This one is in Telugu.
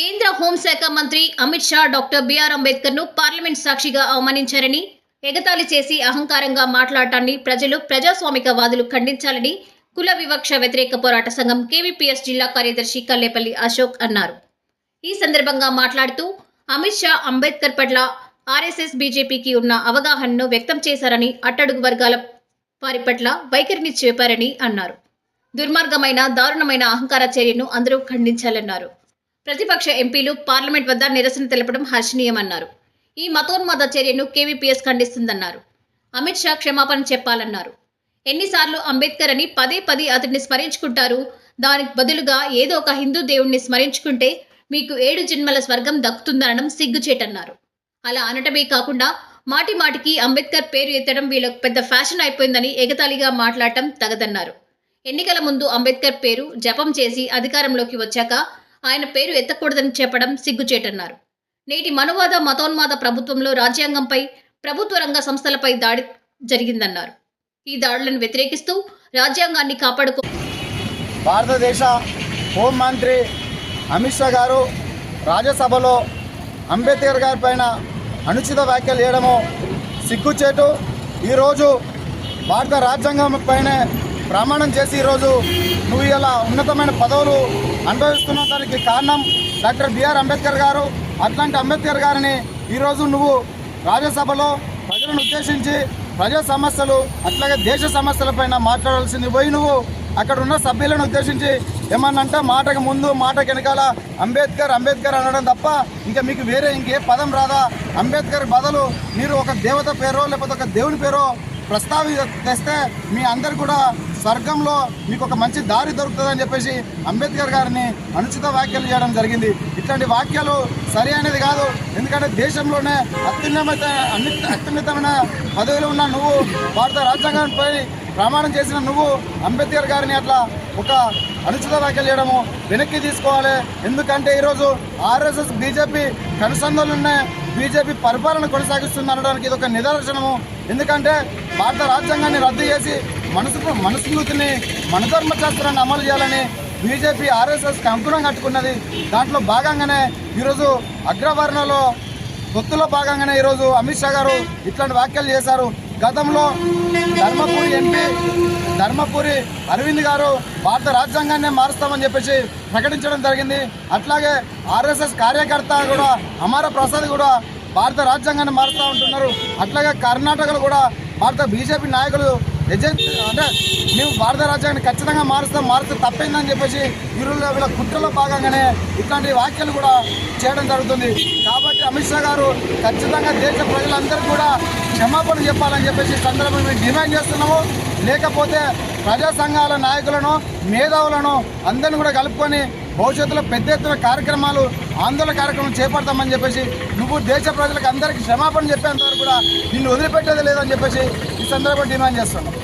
కేంద్ర హోంశాఖ మంత్రి Amit Shah doctor B R అంబేద్కర్ను parliament సాక్షిగా అవమానించారని ఎగతాళి చేసి అహంకారంగా మాట్లాడటాన్ని ప్రజలు ప్రజాస్వామికవాదులు ఖండించాలని కుల వివక్ష వ్యతిరేక పోరాట సంఘం కేవీపీఎస్ జిల్లా కార్యదర్శి కల్లేపల్లి అశోక్ అన్నారు. ఈ సందర్భంగా మాట్లాడుతూ అమిత్ షా అంబేద్కర్ పట్ల ఆర్ఎస్ఎస్ బీజేపీకి ఉన్న అవగాహనను వ్యక్తం చేశారని అట్టడుగు వర్గాల వారి పట్ల వైఖరిని చెప్పారని అన్నారు. దుర్మార్గమైన దారుణమైన అహంకార చర్యను అందరూ ఖండించాలన్నారు. ప్రతిపక్ష ఎంపీలు పార్లమెంట్ వద్ద నిరసన తెలపడం హర్షణీయమన్నారు. ఈ మతోన్మాద చర్యను కేవీపీఎస్ ఖండిస్తుందన్నారు. అమిత్ షా క్షమాపణ చెప్పాలన్నారు. ఎన్నిసార్లు అంబేద్కర్ అని పదే పదే అతడిని స్మరించుకుంటారు. దానికి బదులుగా ఏదో ఒక హిందూ దేవుణ్ణి స్మరించుకుంటే మీకు ఏడు జన్మల స్వర్గం దక్కుతుందనడం సిగ్గుచేటన్నారు. అలా అనటమే కాకుండా మాటి మాటికి అంబేద్కర్ పేరు ఎత్తడం వీళ్ళకు పెద్ద ఫ్యాషన్ అయిపోయిందని ఎగతాళిగా మాట్లాడటం తగదన్నారు. ఎన్నికల ముందు అంబేద్కర్ పేరు జపం చేసి అధికారంలోకి వచ్చాక ఆయన పేరు ఎత్తకూడదని చెప్పడం సిగ్గుచేటన్నారు. నేటి మనువాద మతోన్మాద ప్రభుత్వంలో రాజ్యాంగంపై ప్రభుత్వ రంగ సంస్థలపై దాడి జరిగిందన్నారు. ఈ దాడులను వ్యతిరేకిస్తూ రాజ్యాంగాన్ని కాపాడుకో భారతదేశ హోంమంత్రి అమిత్ షా గారు రాజ్యసభలో అంబేద్కర్ గారి పైన అనుచిత వ్యాఖ్యలు చేయడము సిగ్గుచేటు. ఈరోజు భారత రాజ్యాంగం పైనే ప్రమాణం చేసి ఈరోజు నువ్వు ఇలా ఉన్నతమైన పదవులు అనుభవిస్తున్న దానికి కారణం డాక్టర్ బిఆర్ అంబేద్కర్ గారు. అట్లాంటి అంబేద్కర్ గారిని ఈరోజు నువ్వు రాజ్యసభలో ప్రజలను ఉద్దేశించి ప్రజా సమస్యలు అట్లాగే దేశ సమస్యలపైన మాట్లాడాల్సింది పోయి నువ్వు అక్కడ ఉన్న సభ్యులను ఉద్దేశించి ఏమన్నంటే మాటకు ముందు మాట వెనకాల అంబేద్కర్ అంబేద్కర్ అనడం తప్ప ఇంకా మీకు వేరే ఇంకే పదం రాదా? అంబేద్కర్ బదులు మీరు ఒక దేవత పేరో లేకపోతే ఒక దేవుని పేరో ప్రస్తావి తెస్తే మీ అందరు కూడా స్వర్గంలో మీకు ఒక మంచి దారి దొరుకుతుందని చెప్పేసి అంబేద్కర్ గారిని అనుచిత వ్యాఖ్యలు చేయడం జరిగింది. ఇట్లాంటి వాక్యాలు సరి అనేది కాదు. ఎందుకంటే దేశంలోనే అత్యున్నత అన్ని అత్యున్నతమైన పదవిలో ఉన్న నువ్వు భారత రాజ్యాంగంపై ప్రమాణం చేసిన నువ్వు అంబేద్కర్ గారిని అట్లా ఒక అనుచిత వ్యాఖ్యలు చేయడము వెనక్కి తీసుకోవాలి. ఎందుకంటే ఈరోజు ఆర్ఎస్ఎస్ బీజేపీ కనుసంధాలున్న బీజేపీ పరిపాలన కొనసాగిస్తుంది అనడానికి ఇది ఒక నిదర్శనము. ఎందుకంటే భారత రాజ్యాంగాన్ని రద్దు చేసి మనసు మనస్మృతిని మనధర్మ శాస్త్రాన్ని అమలు చేయాలని బీజేపీ ఆర్ఎస్ఎస్ కంకుణం కట్టుకున్నది. దాంట్లో భాగంగానే ఈరోజు అగ్రవర్ణలో పొత్తులో భాగంగానే ఈరోజు అమిత్ షా గారు ఇట్లాంటి వ్యాఖ్యలు చేశారు. గతంలో ధర్మపురి ఎంపీ ధర్మపురి అరవింద్ గారు భారత రాజ్యాంగాన్ని మారుస్తామని చెప్పేసి ప్రకటించడం జరిగింది. అట్లాగే ఆర్ఎస్ఎస్ కార్యకర్త కూడా అమార ప్రసాద్ కూడా భారత రాజ్యాంగాన్ని మారుస్తూ ఉంటున్నారు. అట్లాగే కర్ణాటకలో కూడా భారత బీజేపీ నాయకులు ఎజెంట్ అంటే మేము భారత రాజ్యాన్ని ఖచ్చితంగా మారుస్తాం మారుస్తే తప్పైందని చెప్పేసి వీరుల వీళ్ళ కుట్రలో భాగంగానే ఇట్లాంటి వ్యాఖ్యలు కూడా చేయడం జరుగుతుంది. కాబట్టి అమిత్ షా గారు ఖచ్చితంగా దేశ ప్రజలందరూ కూడా క్షమాపణ చెప్పాలని చెప్పేసి సందర్భం సందర్భంగా మేము డిమాండ్ చేస్తున్నాము. లేకపోతే ప్రజా సంఘాల నాయకులను మేధావులను అందరిని కూడా కలుపుకొని భవిష్యత్తులో పెద్ద ఎత్తున కార్యక్రమాలు ఆందోళన కార్యక్రమం చేపడతామని చెప్పేసి నువ్వు దేశ ప్రజలకు అందరికీ క్షమాపణ చెప్పేంతవరకు కూడా నిన్ను వదిలిపెట్టేది లేదని చెప్పేసి ఈ సందర్భంగా డిమాండ్ చేస్తున్నాం.